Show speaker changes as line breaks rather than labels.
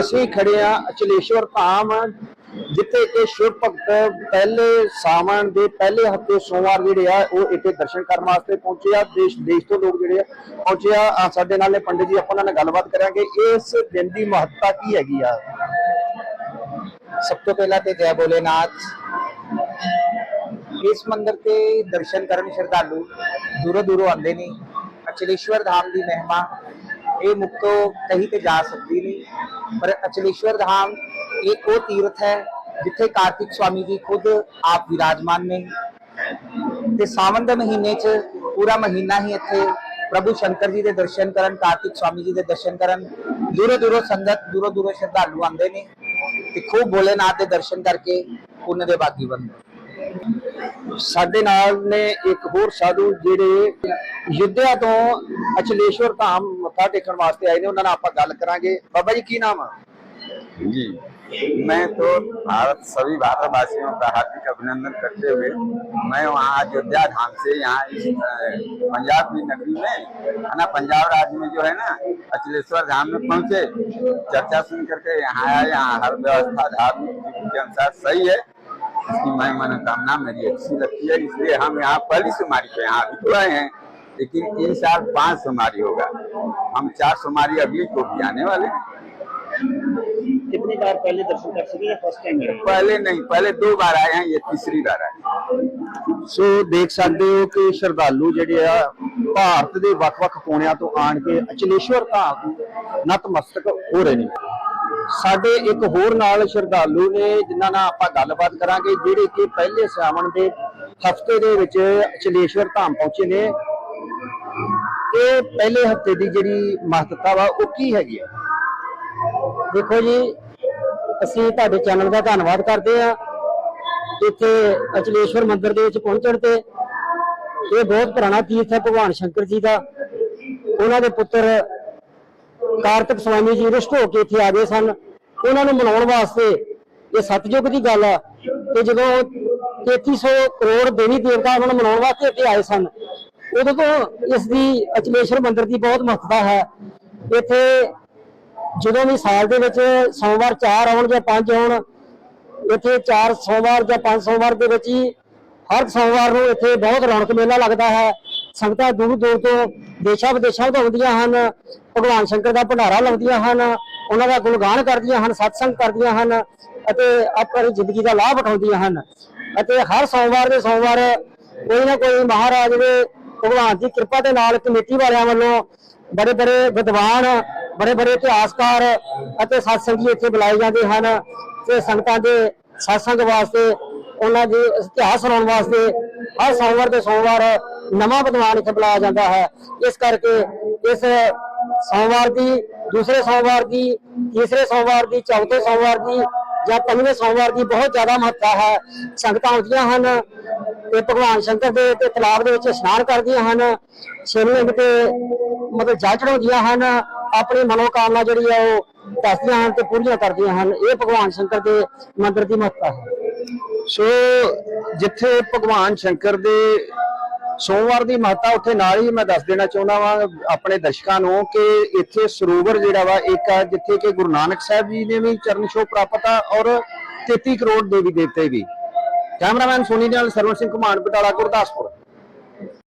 ਅਸੀਂ ਖੜੇ ਆ ਅਚਲੇਸ਼ਵਰ ਧਾਮ, ਜਿੱਥੇ ਕਿ ਸ਼ਿਵ ਭਗਤ ਪਹਿਲੇ ਸਾਵਣ ਦੇ ਪਹਿਲੇ ਹਫ਼ਤੇ ਸੋਮਵਾਰ ਜਿਹੜੇ ਆ, ਉਹ ਇੱਥੇ ਦਰਸ਼ਨ ਕਰਨ ਵਾਸਤੇ ਪਹੁੰਚੇ ਆ। ਦੇਸ਼ ਦੇਸ਼ ਤੋਂ ਲੋਕ ਜਿਹੜੇ ਆ, ਪਹੁੰਚੇ ਆ। ਸਾਡੇ ਨਾਲ ਨੇ ਪੰਡਿਤ ਜੀ, ਆਪਾਂ ਨਾਲ ਗੱਲਬਾਤ ਕਰਾਂਗੇ। ਇਸ ਦਿਨ ਦੀ ਮਹੱਤਤਾ ਕੀ ਹੈਗੀ ਆ?
ਸਭ ਤੋਂ ਪਹਿਲਾਂ ਤੇ ਜੈ ਭੋਲੇਨਾਥ। ਇਸ ਮੰਦਿਰ ਤੇ ਦਰਸ਼ਨ ਕਰਨ ਸ਼ਰਧਾਲੂ ਦੂਰੋਂ ਦੂਰੋਂ ਆਉਂਦੇ ਨੇ। ਅਚਲੇਸ਼ਵਰ ਧਾਮ ਦੀ ਮਹਿਮਾ ਇਹ ਮੁਕਤੋ ਕਹੀਂ ਤੇ ਜਾ ਸਕਦੀ ਨਹੀਂ। ਪਰ ਅਚਲੇਸ਼ਵਰ ਧਾਮ ਇੱਕ ਉਹ ਤੀਰਥ ਹੈ ਜਿੱਥੇ ਕਾਰਤਿਕ ਸਵਾਮੀ ਜੀ ਖੁਦ ਆਪ ਵਿਰਾਜਮਾਨ ਨੇ। ਤੇ ਸਾਵਨ ਦੇ ਮਹੀਨੇ 'ਚ ਪੂਰਾ ਮਹੀਨਾ ਹੀ ਇੱਥੇ ਪ੍ਰਭੂ ਸ਼ੰਕਰ ਜੀ ਦੇ ਦਰਸ਼ਨ ਕਰਨ, ਕਾਰਤਿਕ ਸਵਾਮੀ ਜੀ ਦੇ ਦਰਸ਼ਨ ਕਰਨ। ਦੂਰੋਂ ਦੂਰੋਂ ਸੰਗਤ, ਦੂਰੋਂ ਦੂਰੋਂ ਸ਼ਰਧਾਲੂ ਆਉਂਦੇ ਨੇ ਤੇ ਖੂਬ ਭੋਲੇਨਾਥ ਦੇ ਦਰਸ਼ਨ ਕਰਕੇ ਪੁੰਨ ਦੇ ਬਾਗੀ ਬਣਦੇ
ਸਾਡੇ ਨਾਲ ਨੇ ਇੱਕ ਹੋਰ ਸਾਧੂ ਜਿਹੜੇ ਯੁੱਧਿਆ ਤੋਂ ਅਚਲੇਸ਼ਵਰ ਧਾਮ ਮੱਥਾ ਟੇਕਣ ਵਾਸਤੇ ਆਏ ਨੇ ਉਹਨਾਂ ਨਾਲ ਆਪਾਂ ਗੱਲ ਕਰਾਂਗੇ ਬਾਬਾ ਜੀ ਕੀ ਨਾਮ ਆ
जी मैं तो भारत सभी भारतवासियों का हार्दिक अभिनंदन करते हुए मैं वहाँ अयोध्या धाम से यहाँ इस अ, पंजाब की नगरी में है ना पंजाब राज्य में जो है ना अचलेश्वर धाम में पहुँचे चर्चा सुन करके यहाँ आया यहाँ हर व्यवस्था धार्मिक रीति के अनुसार सही है इसकी मैं मनोकामना मेरी अच्छी लगती है इसलिए हम यहाँ पहली सुमारी पे यहाँ अभी तो आए हैं लेकिन इन साल पांच सुमारी होगा हम चार सुमारी अगली को भी आने वाले हैं
कितनी बार पहले दर्शन कर सके या फर्स्ट टाइम
पहले नहीं पहले दो बार आए हैं ये तीसरी बार आए
ਸੋ ਦੇਖ ਸਕਦੇ ਹੋ ਕਿ ਸ਼ਰਧਾਲੂ ਜਿਹੜੇ ਆ ਭਾਰਤ ਦੇ ਵੱਖ-ਵੱਖ ਕੋਨਿਆਂ ਤੋਂ ਆਣ ਕੇ ਅਚਲੇਸ਼ਵਰ ਧਾਮ ਨਤਮਸਤਕ ਹੋ ਰਹੇ ਨੇ ਸਾਡੇ ਇੱਕ ਹੋਰ ਨਾਲ ਸ਼ਰਧਾਲੂ ਨੇ, ਜਿਨ੍ਹਾਂ ਨਾਲ ਆਪਾਂ ਗੱਲਬਾਤ ਕਰਾਂਗੇ, ਜਿਹੜੇ ਕਿ ਪਹਿਲੇ ਸਾਵਣ ਦੇ ਹਫ਼ਤੇ ਦੇ ਵਿੱਚ ਅਚਲੇਸ਼ਵਰ ਧਾਮ ਪਹੁੰਚੇ ਨੇ। ਇਹ ਪਹਿਲੇ ਹਫ਼ਤੇ ਦੀ ਜਿਹੜੀ ਮਹੱਤਤਾ ਵਾ, ਉਹ ਕੀ ਹੈਗੀ ਆ?
ਦੇਖੋ ਜੀ, ਅਸੀਂ ਤੁਹਾਡੇ ਚੈਨਲ ਦਾ ਧੰਨਵਾਦ ਕਰਦੇ ਆ ਇੱਥੇ ਅਚਲੇਸ਼ਵਰ ਮੰਦਿਰ ਦੇ ਵਿੱਚ ਪਹੁੰਚਣ ਤੇ ਇਹ ਬਹੁਤ ਪੁਰਾਣਾ ਤੀਰਥ ਹੈ, ਭਗਵਾਨ ਸ਼ੰਕਰ ਜੀ ਦਾ। ਉਹਨਾਂ ਦੇ ਪੁੱਤਰ ਕਾਰਤਿਕ ਸਵਾਮੀ ਜੀ ਰਿਸ਼ਟ ਹੋ ਕੇ ਇੱਥੇ ਆ ਗਏ ਸਨ। ਉਹਨਾਂ ਨੂੰ ਮਨਾਉਣ ਵਾਸਤੇ ਇਹ ਸਤਜੁਗ ਦੀ ਗੱਲ ਆ ਤੇ ਜਦੋਂ 3300 ਕਰੋੜ ਦੇਵੀ ਦੇਵਤਾ ਉਹਨਾਂ ਨੂੰ ਮਨਾਉਣ ਵਾਸਤੇ ਇੱਥੇ ਆਏ ਸਨ। ਉਦੋਂ ਤੋਂ ਇਸ ਦੀ ਅਚਲੇਸ਼ਵਰ ਮੰਦਿਰ ਦੀ ਬਹੁਤ ਮਹੱਤਤਾ ਹੈ। ਇੱਥੇ ਜਦੋਂ ਵੀ ਸਾਲ ਦੇ ਵਿੱਚ ਸੋਮਵਾਰ 4 ਆਉਣ ਜਾਂ 5 ਆਉਣ, ਇੱਥੇ 4 ਸੋਮਵਾਰ ਜਾਂ 5 ਸੋਮਵਾਰ ਦੇ ਵਿੱਚ ਹੀ ਹਰ ਸੋਮਵਾਰ ਨੂੰ ਇੱਥੇ ਬਹੁਤ ਰੌਣਕ ਮੇਲਾ ਲੱਗਦਾ ਹੈ। ਸੰਗਤਾਂ ਦੂਰ ਦੂਰ ਤੋਂ ਦੇਸ਼ਾਂ ਵਿਦੇਸ਼ਾਂ ਤੋਂ ਆਉਂਦੀਆਂ ਹਨ, ਭਗਵਾਨ ਸ਼ੰਕਰ ਦਾ ਭੰਡਾਰਾ ਲਾਉਂਦੀਆਂ ਹਨ, ਉਹਨਾਂ ਦਾ ਗੁਣਗਾਨ ਕਰਦੀਆਂ ਹਨ, ਸਤਸੰਗ ਕਰਦੀਆਂ ਹਨ ਅਤੇ ਆਪਣੀ ਜ਼ਿੰਦਗੀ ਦਾ ਲਾਭ ਉਠਾਉਂਦੀਆਂ ਹਨ ਅਤੇ ਹਰ ਸੋਮਵਾਰ ਦੇ ਸੋਮਵਾਰ ਕੋਈ ਨਾ ਕੋਈ ਮਹਾਰਾਜ ਦੇ ਭਗਵਾਨ ਦੀ ਕਿਰਪਾ ਦੇ ਨਾਲ ਕਮੇਟੀ ਵਾਲਿਆਂ ਵੱਲੋਂ ਬੜੇ ਬੜੇ ਵਿਦਵਾਨ, ਬੜੇ ਬੜੇ ਇਤਿਹਾਸਕਾਰ ਅਤੇ ਸਤਸੰਗੀ ਇੱਥੇ ਬੁਲਾਏ ਜਾਂਦੇ ਹਨ ਤੇ ਸੰਗਤਾਂ ਦੇ ਸਤਸੰਗ ਵਾਸਤੇ, ਉਹਨਾਂ ਦੇ ਇਤਿਹਾਸ ਸੁਣਾਉਣ ਵਾਸਤੇ ਹਰ ਸੋਮਵਾਰ ਦੇ ਸੋਮਵਾਰ ਨਵਾਂ ਵਿਦਵਾਨ ਇੱਥੇ ਬੁਲਾਇਆ ਜਾਂਦਾ ਹੈ। ਇਸ ਕਰਕੇ ਇਸ ਸੋਮਵਾਰ ਦੀ, ਦੂਸਰੇ ਸੋਮਵਾਰ ਦੀ, ਤੀਸਰੇ ਸੋਮਵਾਰ ਦੀ, ਚੌਥੇ ਸੋਮਵਾਰ ਦੀ ਜਾਂ ਪੰਜਵੇਂ ਸੋਮਵਾਰ ਦੀ ਬਹੁਤ ਜ਼ਿਆਦਾ ਮਹੱਤਤਾ ਹੈ। ਸੰਗਤਾਂ ਆਉਂਦੀਆਂ ਹਨ ਤੇ ਭਗਵਾਨ ਸ਼ੰਕਰ ਦੇ ਤੇ ਤਲਾਬ ਦੇ ਵਿੱਚ ਇਸ਼ਨਾਨ ਕਰਦੀਆਂ ਹਨ। ਸ਼ਿਵਲਿੰਗ ਤੇ ਮਤਲਬ ਜਲ ਚੜਾਉਂਦੀਆਂ ਹਨ। ਆਪਣੀ ਮਨੋਕਾਮਨਾ ਜਿਹੜੀ ਹੈ ਉਹ ਦੱਸਦੀਆਂ ਹਨ ਤੇ ਪੂਰੀਆਂ ਕਰਦੀਆਂ ਹਨ। ਇਹ ਭਗਵਾਨ ਸ਼ੰਕਰ ਦੇ ਮੰਦਿਰ ਦੀ ਮਹੱਤਤਾ ਹੈ।
ਸੋ ਜਿੱਥੇ ਭਗਵਾਨ ਸ਼ੰਕਰ ਦੇ ਸੋਮਵਾਰ ਦੀ ਮਹੱਤਤਾ ਉੱਥੇ ਨਾਲ ਹੀ ਮੈਂ ਦੱਸ ਦੇਣਾ ਚਾਹੁੰਦਾ ਵਾਂ ਆਪਣੇ ਦਰਸ਼ਕਾਂ ਨੂੰ ਕਿ ਇੱਥੇ ਸਰੋਵਰ ਜਿਹੜਾ ਵਾ, ਇੱਕ ਆ ਜਿੱਥੇ ਕਿ ਗੁਰੂ ਨਾਨਕ ਸਾਹਿਬ ਜੀ ਨੇ ਵੀ ਚਰਨ ਛੋਹ ਪ੍ਰਾਪਤ ਆ ਔਰ 33 ਕਰੋੜ ਦੇਵੀ ਦੇਵਤੇ ਵੀ। ਕੈਮਰਾਮੈਨ ਸੋਨੀ ਨਾਲ ਸਰਵਨ ਸਿੰਘ ਘਮਾਨ ਬਟਾਲਾ, ਗੁਰਦਾਸਪੁਰ।